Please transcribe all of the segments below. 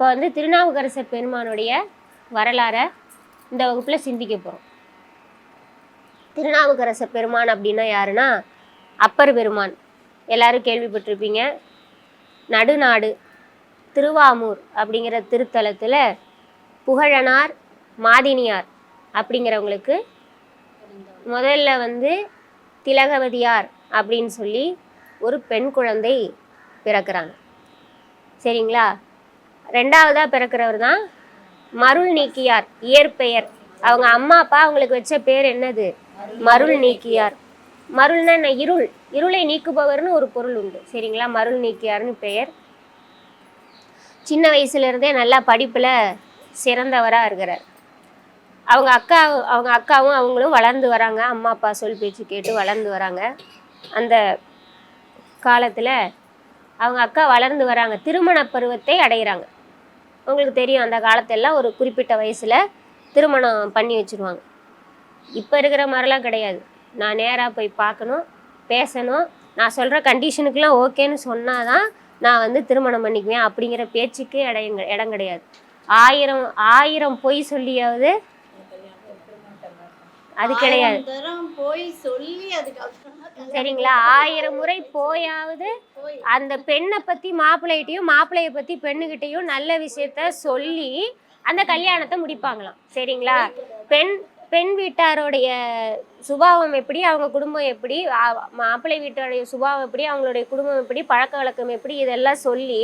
இப்போ வந்து திருநாவுக்கரசர் பெருமானுடைய வரலாறை இந்த வகுப்பில் சிந்திக்க போகிறோம் திருநாவுக்கரசர் பெருமான் அப்படின்னா யாருன்னா அப்பர் பெருமான். எல்லாரும் கேள்விப்பட்டிருப்பீங்க. நடுநாடு திருவாமூர் அப்படிங்கிற திருத்தலத்தில் புகழனார் மாதினியார் அப்படிங்கிறவங்களுக்கு முதல்ல வந்து திலகவதியார் அப்படின்னு சொல்லி ஒரு பெண் குழந்தை பிறக்கிறாங்க. சரிங்களா? ரெண்டாவதாக பிறக்கிறவர் தான் மருள் நீக்கியார் இயற்பெயர். அவங்க அம்மா அப்பா அவங்களுக்கு வச்ச பேர் என்னது? மருள் நீக்கியார். மருள்னா என்ன? இருள். இருளை நீக்குபவர்னு ஒரு பொருள் உண்டு. சரிங்களா? மருள் நீக்கியார்னு பெயர். சின்ன வயசுல இருந்தே நல்லா படிப்பில் சிறந்தவராக இருக்கிறார். அவங்க அக்கா அவங்க அக்காவும் அவங்களும் வளர்ந்து வராங்க. அம்மா அப்பா சொல் பேச்சு கேட்டு வளர்ந்து வராங்க. அந்த காலத்தில் அவங்க அக்கா வளர்ந்து வராங்க. திருமண பருவத்தை அடைகிறாங்க உங்களுக்கு தெரியும் அந்த காலத்தெல்லாம் ஒரு குறிப்பிட்ட வயசில் திருமணம் பண்ணி வச்சுருவாங்க. இப்போ இருக்கிற மாதிரிலாம் கிடையாது. நான் நேராக போய் பார்க்கணும் பேசணும். நான் சொல்கிற கண்டிஷனுக்கெலாம் ஓகேன்னு சொன்னால் தான் நான் வந்து திருமணம் பண்ணிக்குவேன் அப்படிங்கிற பேச்சுக்கு இடம் இடம் கிடையாது. ஆயிரம் ஆயிரம் பொய் சொல்லியாவது அது கிடையாது. போய் சொல்லி அதுக்கப்புறமா சரிங்களா? ஆயிரம் முறை போயாவது போய். அந்த பெண்ணை பற்றி மாப்பிள்ளைகிட்டையும் மாப்பிள்ளைய பற்றி பெண்ணுகிட்டையும் நல்ல விஷயத்த சொல்லி அந்த கல்யாணத்தை முடிப்பாங்களாம். சரிங்களா? பெண் பெண் வீட்டாருடைய சுபாவம் எப்படி அவங்க குடும்பம் எப்படி மாப்பிள்ளை வீட்டாருடைய சுபாவம் எப்படி அவங்களுடைய குடும்பம் எப்படி பழக்க வழக்கம் எப்படி இதெல்லாம் சொல்லி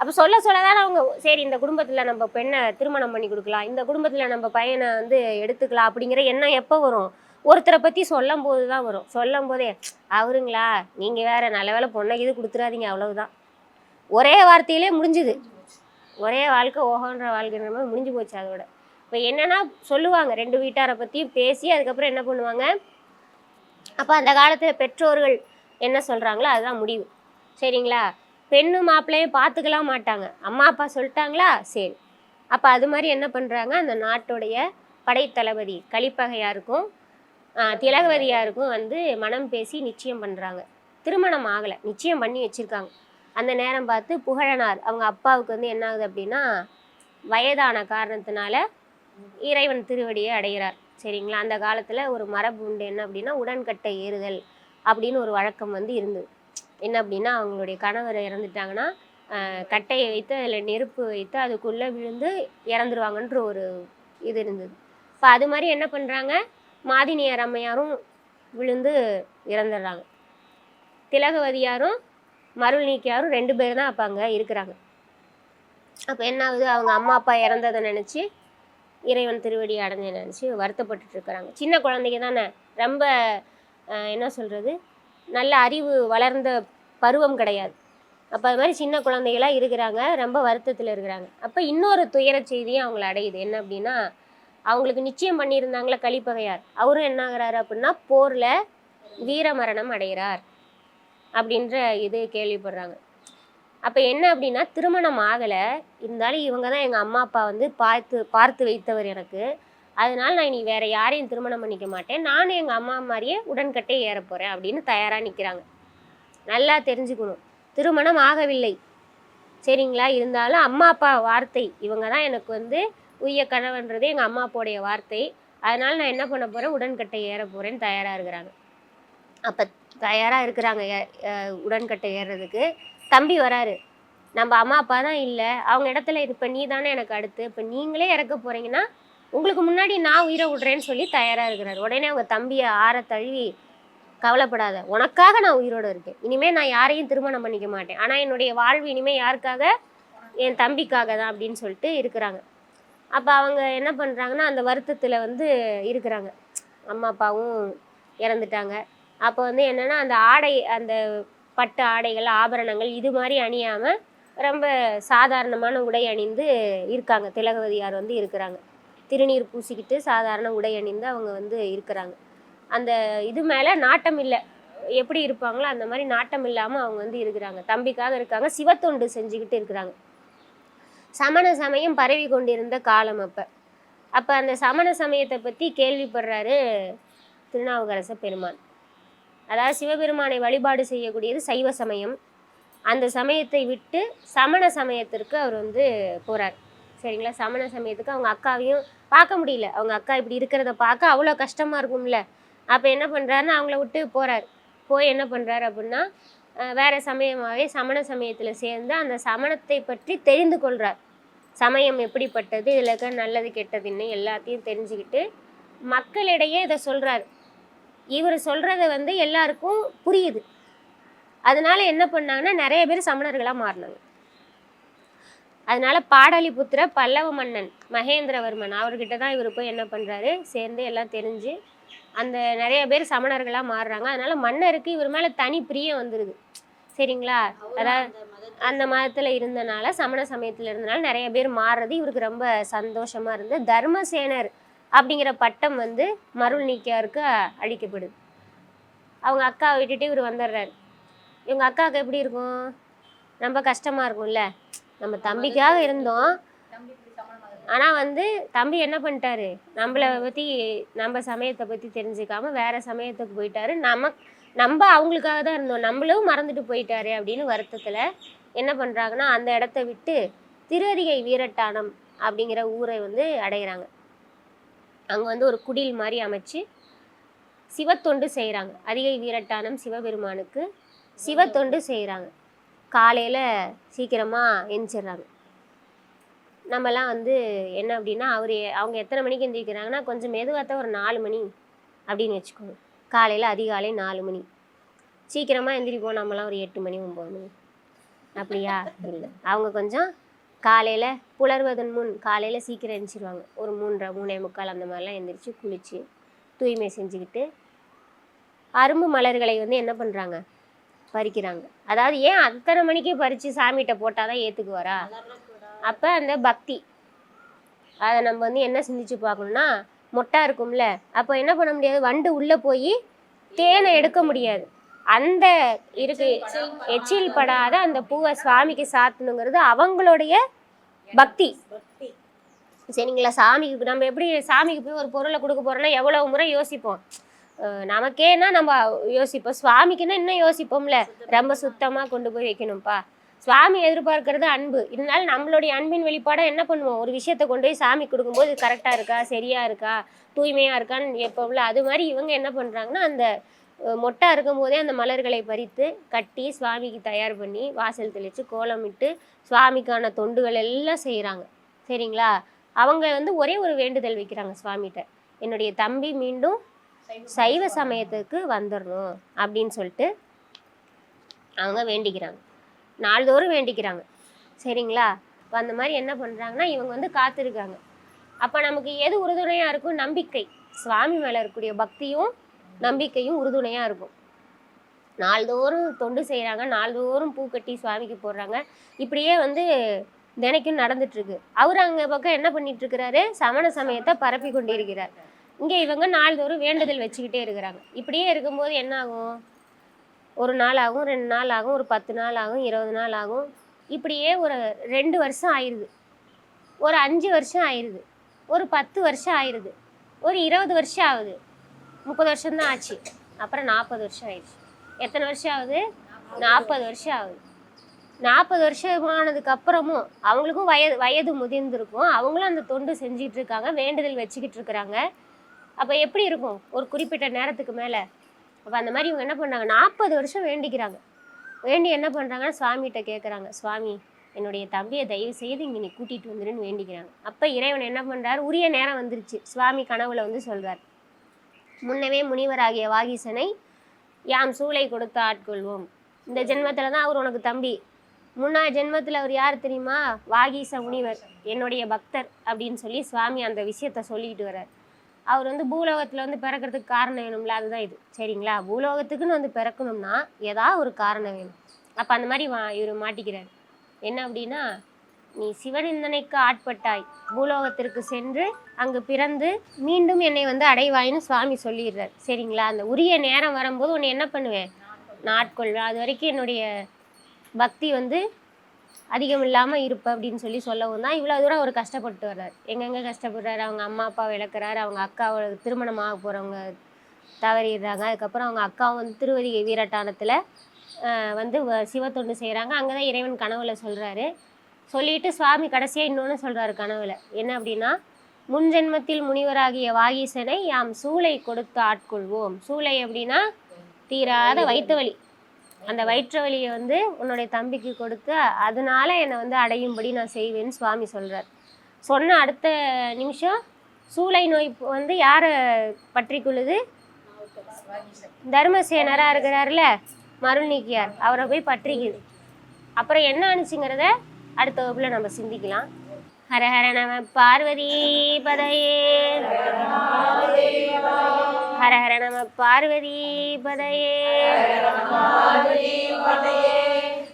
அப்போ சொல்ல சொல்லதானே அவங்க சரி இந்த குடும்பத்தில் நம்ம பெண்ணை திருமணம் பண்ணி கொடுக்கலாம் இந்த குடும்பத்தில் நம்ம பையனை வந்து எடுத்துக்கலாம் அப்படிங்கிற எண்ணம் எப்போ வரும்? ஒருத்தரை பற்றி சொல்லும் போது தான் வரும். சொல்லும் போதே அவருங்களா நீங்கள் வேற நல்ல வேலை பொண்ணை இது கொடுத்துறாதீங்க அவ்வளவுதான். ஒரே வார்த்தையிலே முடிஞ்சுது. ஒரே வாழ்க்கை ஓகோன்ற வாழ்க்கைன்ற மாதிரி முடிஞ்சு போச்சு அதோட. இப்போ என்னென்னா சொல்லுவாங்க ரெண்டு வீட்டாரை பற்றியும் பேசி அதுக்கப்புறம் என்ன பண்ணுவாங்க? அப்போ அந்த காலத்தில் பெற்றோர்கள் என்ன சொல்கிறாங்களோ அதுதான் முடிவு. சரிங்களா? பெண்ணு மாப்பிள்ளையும் பார்த்துக்கலாம் மாட்டாங்க. அம்மா அப்பா சொல்லிட்டாங்களா? சரி. அப்போ அது மாதிரி என்ன பண்ணுறாங்க அந்த நாட்டுடைய படைத்தளபதி கலிப்பகையாருக்கும் திலகவதியாருக்கும் வந்து மனம் பேசி நிச்சயம் பண்ணுறாங்க திருமணம் ஆகலை. நிச்சயம் பண்ணி வச்சுருக்காங்க. அந்த நேரம் பார்த்து புகழனார். அவங்க அப்பாவுக்கு வந்து என்ன ஆகுது அப்படின்னா வயதான காரணத்தினால இறைவன் திருவடியை அடைகிறார். சரிங்களா? அந்த காலத்தில் ஒரு மரபு உண்டு. என்ன அப்படின்னா உடன்கட்டை ஏறுதல் அப்படின்னு ஒரு வழக்கம் வந்து இருந்தது. என்ன அப்படின்னா அவங்களுடைய கணவர் இறந்துட்டாங்கன்னா கட்டையை வைத்து அதில் நெருப்பு வைத்து அதுக்குள்ளே விழுந்து இறந்துருவாங்கன்ற ஒரு இது இருந்தது. இப்போ அது மாதிரி என்ன பண்ணுறாங்க மாதினியார் அம்மையாரும் விழுந்து இறந்துடுறாங்க. திலகவதியாரும் மருள் நீக்கியாரும் ரெண்டு பேர் தான் அப்போ அங்கே இருக்கிறாங்க. அப்போ என்ன ஆகுது? அவங்க அம்மா அப்பா இறந்ததை நினச்சி இறைவன் திருவடி அடைஞ்ச நினச்சி வருத்தப்பட்டுட்டு இருக்கிறாங்க. சின்ன குழந்தைங்க தானே? ரொம்ப என்ன சொல்கிறது நல்ல அறிவு வளர்ந்த பருவம் கிடையாது. அப்போ அது மாதிரி சின்ன குழந்தைகளாக இருக்கிறாங்க ரொம்ப வருத்தத்தில் இருக்கிறாங்க. அப்போ இன்னொரு துயர செய்தியும் அவங்கள அடையுது. என்ன அப்படின்னா அவங்களுக்கு நிச்சயம் பண்ணியிருந்தாங்களே கழிப்பகையார். அவரும் என்ன ஆகிறாரு அப்படின்னா போரில் வீர மரணம் அடைகிறார் அப்படின்ற இது கேள்விப்படுறாங்க. அப்போ என்ன அப்படின்னா திருமணம் ஆகலை. இருந்தாலும் இவங்க தான் எங்கள் அம்மா அப்பா வந்து பார்த்து பார்த்து வைத்தவர் எனக்கு. அதனால நான் இனி வேற யாரையும் திருமணம் பண்ணிக்க மாட்டேன். நானும் எங்கள் அம்மா மாதிரியே உடன்கட்டே ஏற போகிறேன் அப்படின்னு தயாராக நிற்கிறாங்க நல்லா தெரிஞ்சுக்கணும். திருமணம் ஆகவில்லை. சரிங்களா? இருந்தாலும் அம்மா அப்பா வார்த்தை இவங்க தான் எனக்கு வந்து உரிய கணவன்றது எங்கள் அம்மா அப்பாவுடைய வார்த்தை. அதனால நான் என்ன பண்ண போகிறேன் உடன்கட்டை ஏற போகிறேன்னு தயாராக இருக்கிறாங்க. அப்போ தயாராக இருக்கிறாங்க ஏ- உடன்கட்டை ஏறுறதுக்கு தம்பி வராரு. நம்ம அம்மா அப்பா தான் இல்லை. அவங்க இடத்துல இப்போ நீ தானே எனக்கு அடுத்து. இப்போ நீங்களே இறக்க போகிறீங்கன்னா உங்களுக்கு முன்னாடி நான் உயிரை விடுறேன்னு சொல்லி தயாராக இருக்கிறார். உடனே அவங்க தம்பியை ஆற தழுவி கவலைப்படாத. உனக்காக நான் உயிரோடு இருக்கேன். இனிமேல் நான் யாரையும் திருமணம் பண்ணிக்க மாட்டேன். ஆனால் என்னுடைய வாழ்வு இனிமேல் யாருக்காக? என் தம்பிக்காக தான் அப்படின்னு சொல்லிட்டு இருக்கிறாங்க. அப்போ அவங்க என்ன பண்ணுறாங்கன்னா அந்த வருத்தத்தில் வந்து இருக்கிறாங்க. அம்மா அப்பாவும் இறந்துட்டாங்க. அப்போ வந்து என்னென்னா அந்த ஆடை அந்த பட்டு ஆடைகள் ஆபரணங்கள் இது மாதிரி அணியாமல் ரொம்ப சாதாரணமான உடை அணிந்து இருக்காங்க. திலகவதியார் வந்து இருக்கிறாங்க. திருநீர் பூசிக்கிட்டு சாதாரண உடை அணிந்து அவங்க வந்து இருக்கிறாங்க. அந்த இது மேலே நாட்டம் இல்லை. எப்படி இருப்பாங்களோ அந்த மாதிரி நாட்டம் இல்லாமல் அவங்க வந்து இருக்கிறாங்க. தம்பிக்காக இருக்காங்க. சிவத்தொண்டு செஞ்சுக்கிட்டு இருக்கிறாங்க. சமண சமயம் பரவி கொண்டிருந்த காலம் அப்போ. அப்போ அந்த சமண சமயத்தை பற்றி கேள்விப்படுறாரு திருநாவுக்கரச பெருமான். அதாவது சிவபெருமானை வழிபாடு செய்யக்கூடியது சைவ சமயம். அந்த சமயத்தை விட்டு சமண சமயத்திற்கு அவர் வந்து போகிறார் சரிங்களா? சமண சமயத்துக்கு அவங்க அக்காவையும் பார்க்க முடியல. அவங்க அக்கா இப்படி இருக்கிறத பார்க்க அவ்வளோ கஷ்டமாக இருக்கும்ல. அப்போ என்ன பண்ணுறாருன்னு அவங்கள விட்டு போகிறார் போய் என்ன பண்ணுறாரு அப்படின்னா வேறு சமயமாகவே சமண சமயத்தில் சேர்ந்து அந்த சமணத்தை பற்றி தெரிந்து கொள்கிறார் சமயம் எப்படிப்பட்டது இதில் இருக்க நல்லது கெட்டதுன்னு எல்லாத்தையும் தெரிஞ்சுக்கிட்டு மக்களிடையே இதை சொல்கிறார் இவர் சொல்கிறத வந்து எல்லாருக்கும் புரியுது. அதனால என்ன பண்ணாங்கன்னா நிறைய பேர் சமணர்களாக மாறினாங்க. அதனால பாடலிபுத்திர பல்லவ மன்னன் மகேந்திரவர்மன் அவர்கிட்ட தான் இவர் போய் என்ன பண்றாரு சேர்ந்து எல்லாம் தெரிஞ்சு அந்த நிறைய பேர் சமணர்களா மாறுறாங்க. அதனால மன்னருக்கு இவர் மேல தனி பிரியம் வந்துருது. சரிங்களா? அதாவது அந்த மதத்துல இருந்தனால சமண சமயத்துல இருந்தனால நிறைய பேர் மாறுறது இவருக்கு ரொம்ப சந்தோஷமா இருந்து தர்மசேனர் அப்படிங்கிற பட்டம் வந்து மருள் நீக்கியாருக்கு அளிக்கப்படுது. அவங்க அக்காவை விட்டுட்டு இவர் வந்துடுறாரு இவங்க அக்காவுக்கு எப்படி இருக்கும்? ரொம்ப கஷ்டமா இருக்கும்ல. நம்ம தம்பிக்காக இருந்தோம். ஆனா வந்து தம்பி என்ன பண்ணிட்டாரு? நம்மளை பத்தி நம்ம சமயத்தை பத்தி தெரிஞ்சுக்காம வேற சமயத்துக்கு போயிட்டாரு. நம்ம நம்ம அவங்களுக்காக தான் இருந்தோம். நம்மளும் மறந்துட்டு போயிட்டாரு அப்படின்னு வருத்தத்துல என்ன பண்றாங்கன்னா அந்த இடத்த விட்டு திருவதிகை வீரட்டானம் அப்படிங்கிற ஊரை வந்து அடையிறாங்க. அங்க வந்து ஒரு குடில் மாதிரி அமைச்சு சிவத்தொண்டு செய்கிறாங்க அதிகை வீரட்டானம் சிவபெருமானுக்கு சிவத்தொண்டு செய்கிறாங்க காலையில் சீக்கிரமாக எந்திரிச்சிடுறாங்க. நம்மலாம் வந்து என்ன அப்படின்னா அவர் அவங்க எத்தனை மணிக்கு எந்திரிக்கிறாங்கன்னா கொஞ்சம் மெதுவாக ஒரு நாலு மணி அப்படின்னு வச்சுக்கோங்க. காலையில் அதிகாலை நாலு மணி. சீக்கிரமாக எந்திரிப்போம் நம்மலாம் ஒரு எட்டு மணி ஒம்பது மணி. அப்படியா? இல்லை. அவங்க கொஞ்சம் காலையில் புலர்வதன் முன் காலையில் சீக்கிரம் எந்திரிச்சிருவாங்க. ஒரு மூன்றரை மூணே முக்கால் அந்த மாதிரிலாம் எந்திரிச்சு குளித்து தூய்மை செஞ்சுக்கிட்டு அரும்பு மலர்களை வந்து என்ன பண்ணுறாங்க பறிக்கிறாங்க. அதாவது ஏன் அத்தனை மணிக்கே பறித்து சாமிகிட்ட போட்டால் தான் ஏற்றுக்குவாரா அப்போ அந்த பக்தி. அதை நம்ம வந்து என்ன சிந்திச்சு பார்க்கணும்னா மொட்டா இருக்கும்ல அப்போ என்ன பண்ண முடியாது? வண்டு உள்ளே போய் தேனை எடுக்க முடியாது. அந்த இருக்கு எச்சில் படாத அந்த பூவை சுவாமிக்கு சாத்தணுங்கிறது அவங்களுடைய பக்தி. சரிங்களா? சாமிக்கு நம்ம எப்படி சாமிக்கு போய் ஒரு பொருளை கொடுக்க போறோம்னா எவ்வளவு முறை யோசிப்போம். நமக்கேன்னா நம்ம யோசிப்போம். சுவாமிக்குன்னா இன்னும் யோசிப்போம்ல. ரொம்ப சுத்தமா கொண்டு போய் வைக்கணும்ப்பா. சுவாமி எதிர்பார்க்கறது அன்பு. இருந்தாலும் நம்மளுடைய அன்பின் வெளிப்பாடா என்ன பண்ணுவோம்? ஒரு விஷயத்த கொண்டு போய் சாமி கொடுக்கும்போது கரெக்டா இருக்கா? சரியா இருக்கா? தூய்மையா இருக்கான்னு எப்போம்ல அது மாதிரி இவங்க என்ன பண்றாங்கன்னா அந்த மொட்டா இருக்கும் போதே அந்த மலர்களை பறித்து கட்டி சுவாமிக்கு தயார் பண்ணி வாசல் தெளித்து கோலமிட்டு சுவாமிக்கான தொண்டுகள் எல்லாம் செய்கிறாங்க சரிங்களா? அவங்க வந்து ஒரே ஒரு வேண்டுதல் வைக்கிறாங்க சுவாமிகிட்ட. என்னுடைய தம்பி மீண்டும் சைவ சமயத்துக்கு வந்துடணும் அப்படின்னு சொல்லிட்டு அவங்க வேண்டிக்கிறாங்க. நாள்தோறும் வேண்டிக்கிறாங்க. சரிங்களா? இப்போ அந்த மாதிரி என்ன பண்ணுறாங்கன்னா இவங்க வந்து காத்திருக்காங்க. அப்போ நமக்கு எது உறுதுணையாக இருக்கும்? நம்பிக்கை. சுவாமி மேலே இருக்கக்கூடிய பக்தியும் நம்பிக்கையும் உறுதுணையாக இருக்கும். நாள்தோறும் தொண்டு செய்கிறாங்க நாள்தோறும் பூ கட்டி சுவாமிக்கு போடுறாங்க. இப்படியே வந்து தினைக்கும் நடந்துட்டு இருக்கு. அவர் அங்கே பக்கம் என்ன பண்ணிட்டு இருக்கிறாரு? சமண சமயத்தை பரப்பி கொண்டிருக்கிறார். இங்கே இவங்க நாள்தோறும் வேண்டுதல் வச்சுக்கிட்டே இருக்கிறாங்க. இப்படியே இருக்கும்போது என்ன ஆகும் ஒரு நாள் ஆகும் ரெண்டு நாள் ஆகும் ஒரு பத்து நாள் ஆகும் இருபது நாள் ஆகும் இப்படியே ஒரு ரெண்டு வருஷம் ஆயிடுது ஒரு அஞ்சு வருஷம் ஆயிடுது ஒரு பத்து வருஷம் ஆயிடுது ஒரு இருபது வருஷம் ஆகுது. முப்பது வருஷம்தான் ஆச்சு. அப்புறம் நாற்பது வருஷம் ஆயிடுச்சு எத்தனை வருஷம் ஆகுது? நாற்பது வருஷம் ஆகுது. நாற்பது வருஷமானதுக்கு அப்புறமும் அவங்களுக்கும் வயது வயது முதிர்ந்திருக்கும். அவங்களும் அந்த தொண்டு செஞ்சுட்டு இருக்காங்க வேண்டுதல் வச்சுக்கிட்டு இருக்கிறாங்க. அப்போ எப்படி இருக்கும்? ஒரு குறிப்பிட்ட நேரத்துக்கு மேலே. அப்போ அந்த மாதிரி இவங்க என்ன பண்ணுறாங்க நாற்பது வருஷம் வேண்டிக்கிறாங்க. வேண்டி என்ன பண்ணுறாங்கன்னா சுவாமிகிட்ட கேட்குறாங்க சுவாமி என்னுடைய தம்பியை தயவு செய்து இங்கே நீ கூட்டிகிட்டு வந்துருன்னு வேண்டிக்கிறாங்க. அப்போ இறைவன் என்ன பண்ணுறாரு உரிய நேரம் வந்துருச்சு. சுவாமி கனவுல வந்து சொல்கிறார் முன்னவே முனிவராகிய வாகீசனை யாம் சூளை கொடுத்து ஆட்கொள்வோம். இந்த ஜென்மத்தில் தான் அவர் உனக்கு தம்பி. முன்னா ஜென்மத்தில் அவர் யார் தெரியுமா? வாகீச முனிவர் என்னுடைய பக்தர் அப்படின்னு சொல்லி சுவாமி அந்த விஷயத்த சொல்லிட்டு வர்றார். அவர் வந்து பூலோகத்தில் வந்து பிறக்கிறதுக்கு காரணம் வேணும்ல அதுதான் இது. சரிங்களா? பூலோகத்துக்குன்னு வந்து பிறக்கணும்னா ஏதாவது ஒரு காரணம் வேணும். அப்போ அந்த மாதிரி வா இவர் மாட்டிக்கிறார். என்ன அப்படின்னா நீ சிவநிந்தனைக்கு ஆட்பட்டாய். பூலோகத்திற்கு சென்று அங்கு பிறந்து மீண்டும் என்னை வந்து அடைவாயின்னு சுவாமி சொல்லிடுறார். சரிங்களா? அந்த உரிய நேரம் வரும்போது உன்னை என்ன பண்ணுவேன்? நாட்கொள்வேன். அது வரைக்கும் என்னுடைய பக்தி வந்து அதிகம் இல்லாமல் இருப்ப அப்படின்னு சொல்லி சொல்லவும் தான் இவ்வளோ தூரம் அவர் கஷ்டப்பட்டு வர்றார். எங்கெங்கே கஷ்டப்படுறாரு? அவங்க அம்மா அப்பா விளக்குறாரு. அவங்க அக்காவோட திருமணம் ஆக போகிறவங்க தவறிடுறாங்க. அதுக்கப்புறம் அவங்க அக்கா வந்து திருவதி வீரட்டானத்தில் வந்து வ- சிவத்தொண்டு செய்கிறாங்க அங்கே தான் இறைவன் கனவுல சொல்கிறாரு சொல்லிட்டு சுவாமி கடைசியாக இன்னொன்று சொல்கிறாரு கனவுல. என்ன அப்படின்னா முன் ஜென்மத்தில் முனிவராகிய வாகீசனை யாம் சூளை கொடுத்து ஆட்கொள்வோம். சூளை அப்படின்னா தீராத வயிற்று வலி. அந்த வயிற்று வலியை வந்து உன்னுடைய தம்பிக்கு கொடுத்து அதனால என்னை வந்து அடையும்படி நான் செய்வேன்னு சுவாமி சொல்கிறார் சொன்ன அடுத்த நிமிஷம் சூளை நோய் வந்து யாரை பற்றி கொள்ளுது? தர்மசேனராக இருக்கிறார்ல மருள்நீக்கியார் அவரை போய் பற்றிக்குது. அப்புறம் என்ன ஆணுச்சுங்கிறத அடுத்த வகுப்புல நம்ம சிந்திக்கலாம். ஹர ஹர நம பார்வதி பதையே. ஹர ஹர நம பார்வதி பதையே.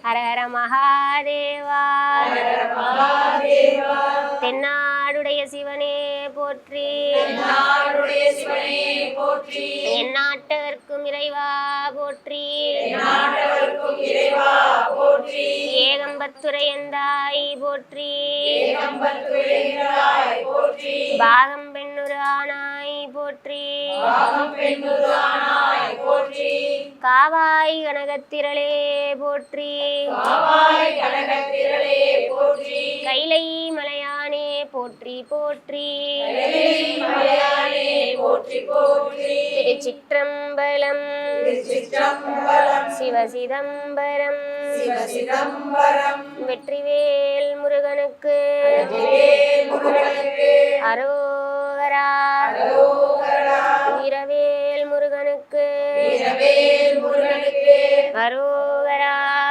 ஹர ஹர மகாதேவா. தென்னாடுடைய சிவனே போற்றி. எந்நாட்டவர்க்கும் இறைவா போற்றி. ஏகம்பத்துரையந்தாய் போற்றி. பாகம் பெண்ணுரு ஆனாய் போற்றி. காவாய் கனகத்திரளே போற்றி. கைலை மலையானே போற்றி போற்றி. திருச்சிற்றம்பலம். சிவசிதம்பரம். வெற்றிவேல் முருகனுக்கு. அரோகரா. வீரவேல் முருகனுக்கு. அரோகரா.